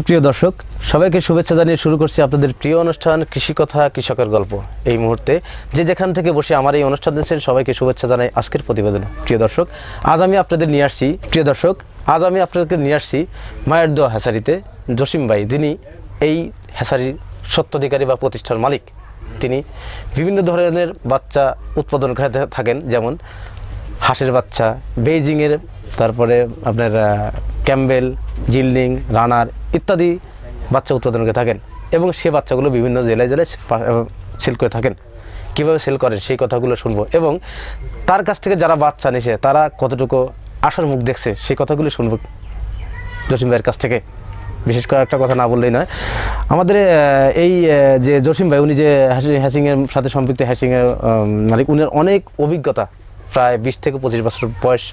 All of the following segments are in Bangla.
সুপ্রিয় দর্শক, সবাইকে শুভেচ্ছা জানিয়ে শুরু করছি আপনাদের প্রিয় অনুষ্ঠান কৃষি কথা, কৃষকের গল্প। এই মুহূর্তে যে যেখান থেকে বসে আমার এই অনুষ্ঠান দিচ্ছেন সবাইকে শুভেচ্ছা জানাই আজকের প্রতিবেদনে। প্রিয় দর্শক, আজ আমি আপনাদের নিয়ে আসছি, প্রিয় দর্শক, আজ আমি আপনাদেরকে নিয়ে আসছি মায়ের দোয়া হ্যাসারিতে জসিম ভাই। যিনি এই হ্যাসারির সত্ত্বাধিকারী বা প্রতিষ্ঠার মালিক। তিনি বিভিন্ন ধরনের বাচ্চা উৎপাদন করে থাকেন, যেমন হাঁসের বাচ্চা, বেইজিংয়ের, তারপরে আপনার ক্যাম্বেল, জিল্ডিং, রানার ইত্যাদি বাচ্চা উৎপাদন করে থাকেন এবং সে বাচ্চাগুলো বিভিন্ন জেলায় জেলায় সেল করে থাকেন। কীভাবে সেল করেন সেই কথাগুলো শুনব এবং তার কাছ থেকে যারা বাচ্চা নিছে, তারা কতটুকু আশার মুখ দেখছে সেই কথাগুলো শুনব জসিম ভাইয়ের কাছ থেকে। বিশেষ করে একটা কথা না বললেই নয়, আমাদের এই যে জসিম ভাই, উনি যে হ্যাসি- হ্যাসিংয়ের সাথে সম্পৃক্ত হ্যাসিংয়ের মালিক, উনার অনেক অভিজ্ঞতা প্রায় বিশ থেকে পঁচিশ বছর বয়স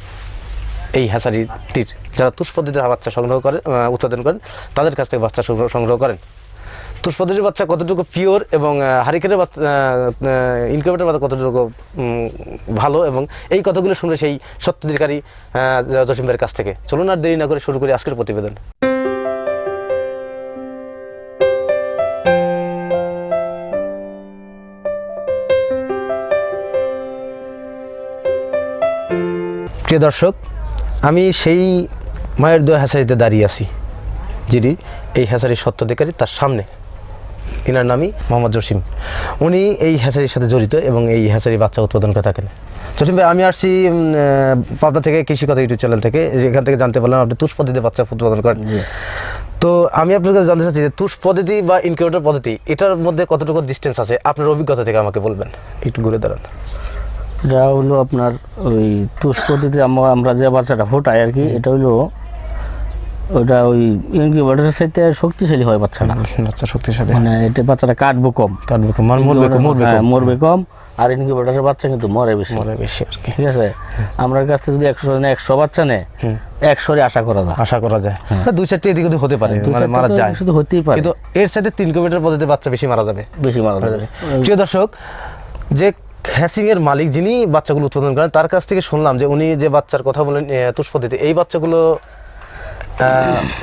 এই হ্যাসারিটির যারা তুষ বাচ্চা সংগ্রহ করেন উৎপাদন করেন, তাদের কাছ থেকে বাচ্চা সংগ্রহ- করেন। তুষ পদ্ধতির বাচ্চা কতটুকু পিওর এবং হারিকেনের বাচ্চা ইনকিউবেটার বাচ্চা কতটুকু ভালো এবং এই কথাগুলো শুনলে সেই সত্যাধিকারী জসিম ভাইয়ের কাছ থেকে। চলুন আর দেরি না করে শুরু করি আজকের প্রতিবেদন। প্রিয় দর্শক আমি সেই মায়ের দোয়া হ্যাসারিতে দাঁড়িয়ে আছি যিনি এই হ্যাসারির সত্ত্বাধিকারী তার সামনে। এনার নামই মোহাম্মদ জসিম। উনি এই হ্যাসারির সাথে জড়িত এবং এই হ্যাসারি বাচ্চা উৎপাদন করে থাকেন। জসিম ভাই আমি আসছি পাবনা থেকে কৃষি কথা ইউটিউব চ্যানেল থেকে এখান থেকে জানতে পারলাম আপনি তুষ পদ্ধতিতে বাচ্চা উৎপাদন করেন। তো আমি আপনার কাছে জানতে চাচ্ছি যে তুষ পদ্ধতি বা ইনকিউবেটর পদ্ধতি এটার মধ্যে কতটুকু ডিস্টেন্স আছে? আপনার অভিজ্ঞতা থেকে আমাকে বলবেন। একটু ঘুরে দাঁড়ান। এটা হলো আপনার ওই তুষ পদ্ধতিতে আমরা যে বাচ্চাটা ফোটাই আর কি এটা হলো ওটা ওই ইনকিউবেটরের সাথে শক্তিশালী হয় বাচ্চাটা। বাচ্চা শক্তিশালী মানে এটা বাচ্চাটা কাটবো কম। কাটবে কম, মানে মরবে কম, মরবে হ্যাঁ, কম। মরবে কম আর ইনকিউবেটরের বাচ্চা কিন্তু মরে বেশি। মরে বেশি আর কি। ঠিক আছে? আমার কাছ থেকে যদি একশো একশো বাচ্চা নেয় একশোরই আশা করা যায়। আশা করা যায়। না, দুই চারটি এদিক হতে পারে হ্যাঁ। মানে মারা যায়। শুধু হতেই পারে। কিন্তু এর সাথে তিন কিলোমিটার পদ্ধতিতে বাচ্চা বেশি মারা যাবে। বেশি মারা যাবে। প্রিয় দর্শক যে হ্যাসিং এর মালিক যিনি বাচ্চাগুলো উৎপাদন করেন তার কাছ থেকে শুনলাম যে উনি যে বাচ্চার কথা বলেন আহ, তুষ পদ্ধতি এই বাচ্চাগুলো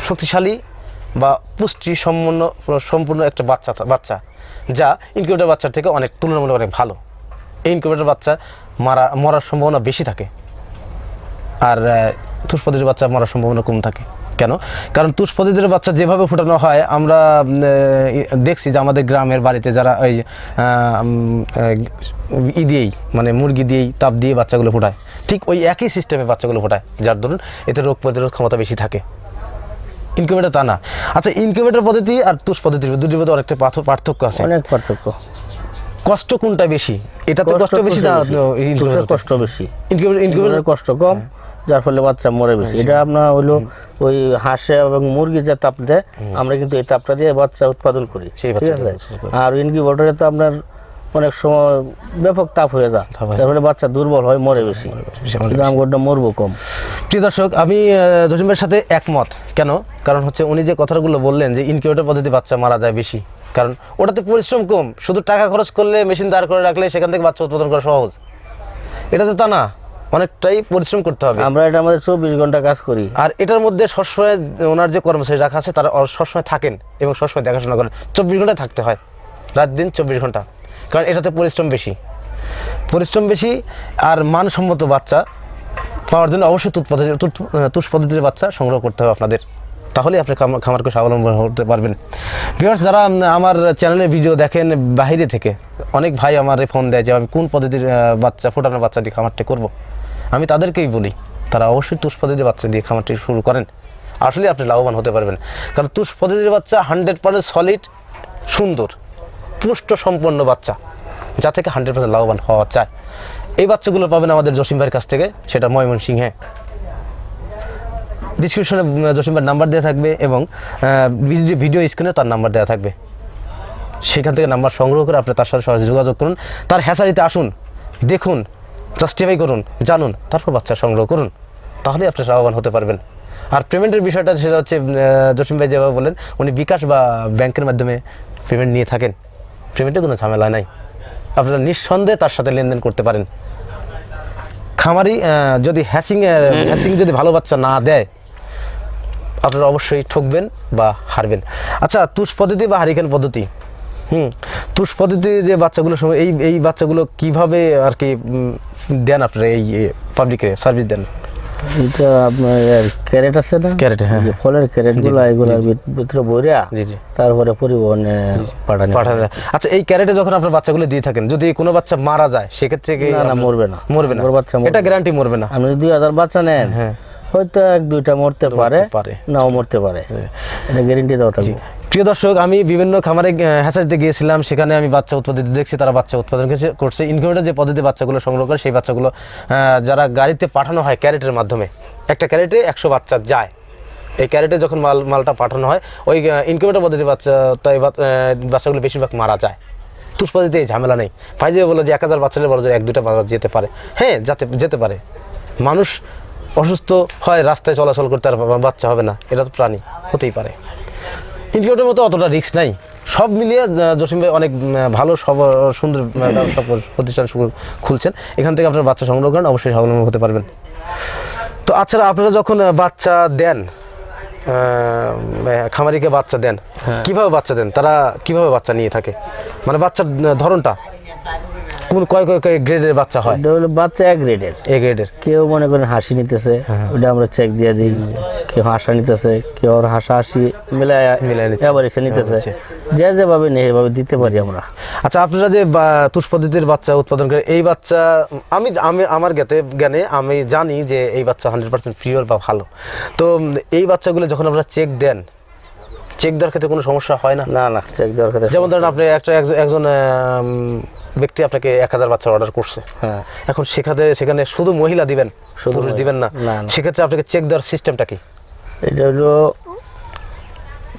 শক্তিশালী বা পুষ্টি সম্পন্ন সম্পূর্ণ একটা বাচ্চা বাচ্চা যা ইনকিউবেটর বাচ্চার থেকে অনেক তুলনামূলক অনেক ভালো। এই ইনকিউবেটর বাচ্চা মারা মরার সম্ভাবনা বেশি থাকে। আর আহ, তুষ পদ্ধতির বাচ্চা মরার সম্ভাবনা কম থাকে। কেন? কারণ তুষ পদ্ধতির বাচ্চা যেভাবে ফোটানো হয় আমরা দেখছি যে আমাদের গ্রামের বাড়িতে যারা ওই ই দিয়েই মানে মুরগি দিয়েই তাপ দিয়ে বাচ্চাগুলো ফোটায়। ঠিক ওই একই সিস্টেমে বাচ্চাগুলো ফোটায় যার ধরুন এতে রোগ প্রতিরোধ ক্ষমতা বেশি থাকে। ইনকিউবেটর তা না। আচ্ছা ইনকিউবেটর পদ্ধতি আর তুষ পদ্ধতির দুটির মধ্যে অনেকটা পার্থ- পার্থক্য আছে। অনেক পার্থক্য। কষ্ট কোনটা বেশি? এটা তো কষ্ট বেশি না কষ্ট বেশি। ইনকিউবেটর কষ্ট কম যার ফলে বাচ্চা মরে বেশি এটা আপনার হইল ওই হাঁসে এবং মুরগি যে তাপ দেয় আমরা কিন্তু এই তাপটা দিয়ে বাচ্চা উৎপাদন করি। ঠিক আছে। আর ইনকিউবেটরে তো আপনার অনেক সময় ব্যাপক তাপ হয়ে যায়। তাপ তার ফলে বাচ্চা দুর্বল হয় মরে বেশি। মরে মরবো কম। প্রিয় দর্শক আমি আহ, জসিম ভাইয়ের সাথে একমত। কেন? কারণ হচ্ছে উনি যে কথাগুলো বললেন যে ইনকিউবেটর পদ্ধতি বাচ্চা মারা যায় বেশি। কারণ ওটাতে পরিশ্রম কম। শুধু টাকা খরচ করলে মেশিন দাঁড় করে রাখলে সেখান থেকে বাচ্চা উৎপাদন করা সহজ। এটাতে তা না। অনেকটাই পরিশ্রম করতে হবে। আমরা এটা আমাদের চব্বিশ ঘণ্টা কাজ করি। আর এটার মধ্যে সবসময় ওনার যে কর্মচারী রাখা আছে তারা সবসময় থাকেন এবং সবসময় দেখাশোনা করেন। চব্বিশ ঘণ্টা থাকতে হয় রাত দিন চব্বিশ ঘণ্টা। কারণ এটাতে পরিশ্রম বেশি। পরিশ্রম বেশি আর মানসম্মত বাচ্চা পাওয়ার জন্য অবশ্যই তুষ পদ্ধতি তুষ- তুষ পদ্ধতির বাচ্চা সংগ্রহ করতে হবে আপনাদের। তাহলে আপনি খামার- খামারকে স্বাবলম্বন হতে পারবেন। ভিউয়ার্স যারা আমার চ্যানেলে ভিডিও দেখেন বাইরে থেকে অনেক ভাই আমার ফোন দেয় যে আমি কোন পদ্ধতির বাচ্চা ফোটানো বাচ্চা দিয়ে খামারটা করব? আমি তাদেরকেই বলি, তারা অবশ্যই তুষ পদ্ধতির বাচ্চা দিয়ে খামারটি শুরু করেন। আসলে আপনি লাভবান হতে পারবেন। কারণ তুষ বাচ্চা হান্ড্রেড পার্সেন্ট সলিড সুন্দর পুষ্ট সম্পন্ন বাচ্চা, যা থেকে হান্ড্রেড পার্সেন্ট লাভবান হওয়া চায় এই বাচ্চাগুলো পাবেন আমাদের জসিম ভাইয়ের কাছ থেকে, সেটা ময়মনসিংহে। ডিসক্রিপশনে জসিম ভাইয়ের নাম্বার দেওয়া থাকবে এবং ভিডিও- ভিডিও স্ক্রিনে তার নাম্বার দেওয়া থাকবে। সেখান থেকে নাম্বার সংগ্রহ করে আপনি তার সাথে সরাসরি যোগাযোগ করুন। তার হ্যাচারিতে আসুন, দেখুন জাস্টিফাই করুন জানুন তারপর বাচ্চা সংগ্রহ করুন। তাহলে আপনি লাভবান হতে পারবেন। আর পেমেন্টের বিষয়টা সেটা হচ্ছে জসিম ভাই যেভাবে বলেন উনি বিকাশ বা ব্যাংকের মাধ্যমে পেমেন্ট নিয়ে থাকেন। পেমেন্টে কোনো ঝামেলা নাই। আপনারা নিঃসন্দেহে তার সাথে লেনদেন করতে পারেন। খামারি যদি হ্যাসিং হ্যাসিং যদি ভালো বাচ্চা না দেয় আপনারা অবশ্যই ঠকবেন বা হারবেন। আচ্ছা তুষ পদ্ধতি বা হারিকেন পদ্ধতি? হুম। তুষ পদ্ধতি যে বাচ্চাগুলো সঙ্গে এই এই বাচ্চাগুলো কীভাবে আর কি দেন আপনারা এই পাবলিকে সার্ভিস দেন? এটা আপনার ক্যারেট আছে না? ক্যারেট, হ্যাঁ, ফলের ক্যারেটগুলো এগুলোর ভিতরে বইরা জি জি। তারপরে পরিবহনে পাঠানো পাঠানো যায়। আচ্ছা এই ক্যারেটে যখন আপনার বাচ্চাগুলো দিয়ে থাকেন যদি কোনো বাচ্চা মারা যায় সেক্ষেত্রে কি না না মরবে না। মরবে না? ওর বাচ্চা এটা গ্যারান্টি মরবে না। আপনি যদি দুই হাজার বাচ্চা নেন হ্যাঁ। হয়তো এক দুইটা মরতে পারে পারে। নাও মরতে পারে। এটা গ্যারেন্টি দেওয়া থাকবে। প্রিয় দর্শক, আমি বিভিন্ন খামারে হ্যাচারিতে গিয়েছিলাম। সেখানে আমি বাচ্চা উৎপাদিত দেখছি, তারা বাচ্চা উৎপাদন করছে- ইনকিউবেটর যে পদ্ধতি বাচ্চাগুলো সংগ্রহ করে, সেই বাচ্চাগুলো যারা গাড়িতে পাঠানো হয় ক্যারেটের মাধ্যমে, একটা ক্যারেটে একশো বাচ্চা যায়। এই ক্যারেটে যখন মাল, মালটা পাঠানো হয়, ওই ইনকিউবেটর পদ্ধতি বাচ্চা তাই বাচ্চাগুলো বেশিরভাগ মারা যায়। তুষ পদ্ধতিতে এই ঝামেলা নেই। ফাইজে বলো যে, এক হাজার বাচ্চাদের বড় এক দুটা মারা যেতে পারে। হ্যাঁ যাতে, যেতে পারে। মানুষ অসুস্থ হয়, রাস্তায় চলাচল করতে আর বাচ্চা হবে না। এটা তো প্রাণী, হতেই পারে। ইনকিউবেটরের মতো অতটা রিস্ক নাই। সব মিলিয়ে জসিম ভাই অনেক ভালো সব সুন্দর ব্যবসা প্রতিষ্ঠান খুলছেন। এখান থেকে আপনার বাচ্চা সংগ্রহ করেন অবশ্যই স্বাবলম্বী হতে পারবেন। তো আচ্ছা আপনারা যখন বাচ্চা দেন খামারিকে বাচ্চা দেন হ্যাঁ। কীভাবে বাচ্চা দেন? তারা কীভাবে বাচ্চা নিয়ে থাকে? মানে বাচ্চার ধরনটা? কোন কয় কয় কয় গ্রেডের বাচ্চা হয়? এটা হলো বাচ্চা এক গ্রেডের এ গ্রেডের কেউ মনে করেন হাসি নিতেছে হ্যাঁ। ওটা আমরা চেক দিয়ে দিই। কেউ হাসা নিতেছে কেউ আর হাসা হাসি মিলায় মিলায়। এবার এসে নিতেছে। যে যেভাবে নেই এভাবে দিতে পারি আমরা। আচ্ছা আপনারা যে তুষ পদ্ধতির বাচ্চা উৎপাদন করে এই বাচ্চা আমি আমি আমার জ্ঞাতে জ্ঞানে আমি জানি যে এই বাচ্চা হান্ড্রেড পার্সেন্ট পিওর বা ভালো। তো এই বাচ্চাগুলো যখন আপনারা চেক দেন চেক দেওয়ার ক্ষেত্রে কোনো সমস্যা হয় না? না না চেক দেওয়ার ক্ষেত্রে যেমন ধরেন আপনি একটা একজন- ব্যক্তি আপনাকে এক হাজার বাচ্চার অর্ডার করছে। হ্যাঁ। এখন সেখানে সেখানে শুধু মহিলা দিবেন শুধু পুরুষ দিবেন না। সেক্ষেত্রে আপনাকে চেক দেওয়ার সিস্টেমটা কি? এটা হলো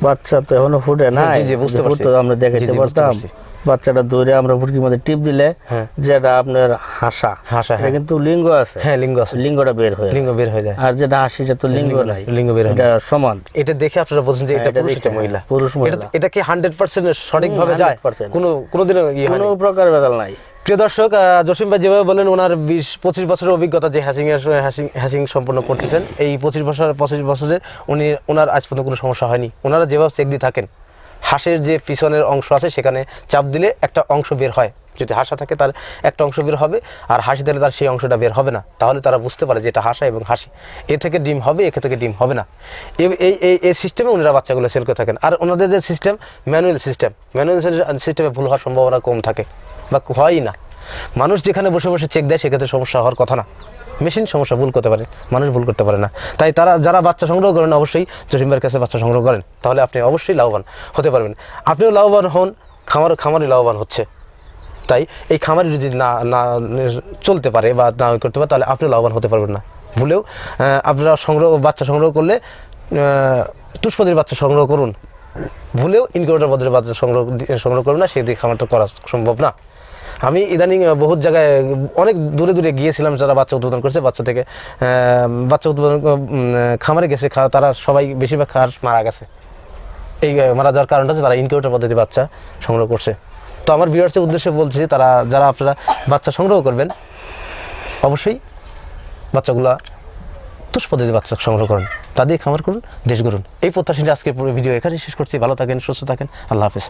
বাচ্চা তো এখনও ফুটে না বুঝতে পারছি। আমরা দেখাইতে পারতাম। বাচ্চাটা আমরা ফুটকির মধ্যে টিপ দিলে হ্যাঁ। যেটা আপনার হাসা। হাসা, এটা হ্যাঁ। কিন্তু লিঙ্গ আছে। হ্যাঁ লিঙ্গ আছে। লিঙ্গটা বের হয়ে লিঙ্গ বের হয়ে যায়। আর যেটা হাসি এটা তো লিঙ্গ নাই। লিঙ্গ বের হয় এটা সমান। এটা দেখে আপনারা বলছেন যে এটা হ্যাঁ, পুরুষ এটা মহিলা। পুরুষ মহিলা। এটা- এটা কি হান্ড্রেড পার্সেন্ট সঠিকভাবে হুম, যায়? 100% কোনো ইয়ে কোনো প্রকার বেদাল নাই। প্রিয় দর্শক জসিম ভাই যেভাবে বলেন ওনার বিশ, পঁচিশ বছরের অভিজ্ঞতা যে হ্যাসিং হ্যাসিং হ্যাসিং সম্পন্ন করতেছেন, এই পঁচিশ বছর, পঁচিশ বছরের উনি ওনার আজ পর্যন্ত কোনো সমস্যা হয়নি। ওনারা যেভাবে চেক দিয়ে থাকেন, হাঁসের যে পিছনের অংশ আছে, সেখানে চাপ দিলে একটা অংশ বের হয়। যদি হাসা থাকে তার একটা অংশ বের হবে, আর হাসি দিলে তার সেই অংশটা বের হবে না। তাহলে তারা বুঝতে পারে যে এটা হাসা এবং হাসি। এ থেকে ডিম হবে, এ থেকে ডিম হবে না। এই- এই এই সিস্টেমে ওনারা বাচ্চাগুলো সেল করে থাকেন। আর ওনাদের যে সিস্টেম ম্যানুয়াল সিস্টেম ম্যানুয়াল সিস্টেমে ভুল হওয়ার সম্ভাবনা কম থাকে, বা হয়ই না। মানুষ যেখানে বসে বসে চেক দেয়, সেক্ষেত্রে সমস্যা হওয়ার কথা না। মেশিন সমস্যা ভুল করতে পারে, মানুষ ভুল করতে পারে না। তাই তারা, যারা বাচ্চা সংগ্রহ করেন, অবশ্যই জসিমবার কাছে বাচ্চা সংগ্রহ করেন। তাহলে আপনি অবশ্যই লাভবান হতে পারবেন। আপনিও লাভবান হন, খামার, খামারই লাভবান হচ্ছে। তাই এই খামারি যদি না না, চলতে পারে বা না করতে পারে, তাহলে আপনি লাভবান হতে পারবেন না। ভুলেও আপনারা সংগ্রহ, বাচ্চা সংগ্রহ করলে তুষ্পদির বাচ্চা সংগ্রহ করুন। ভুলেও ইনকিউবেটর পদ্ধতির বাচ্চা সংগ্রহ সংগ্রহ করুন না সেদিকে খামারটা করা সম্ভব না। আমি ইদানিং বহুত জায়গায়, অনেক দূরে দূরে গিয়েছিলাম যারা বাচ্চা উৎপাদন করছে, বাচ্চা থেকে বাচ্চা উৎপাদন খামারে গেছে তারা সবাই বেশিরভাগ খাস মারা গেছে। এই, মারা যাওয়ার কারণটা হচ্ছে তারা ইনকিউবেটর পদ্ধতি বাচ্চা সংগ্রহ করছে। তো আমার বিয়ার্সের উদ্দেশ্যে বলছি তারা, যারা আপনারা বাচ্চা সংগ্রহ করবেন, অবশ্যই বাচ্চাগুলা তুষ পদ্ধতি বাচ্চা সংগ্রহ করুন। দিয়ে খামার করুন, দেশ করুন এই প্রত্যাশীটা আজকে ভিডিও এখানে শেষ করছি। ভালো থাকেন, সুস্থ থাকেন। আল্লাহ হাফেজ।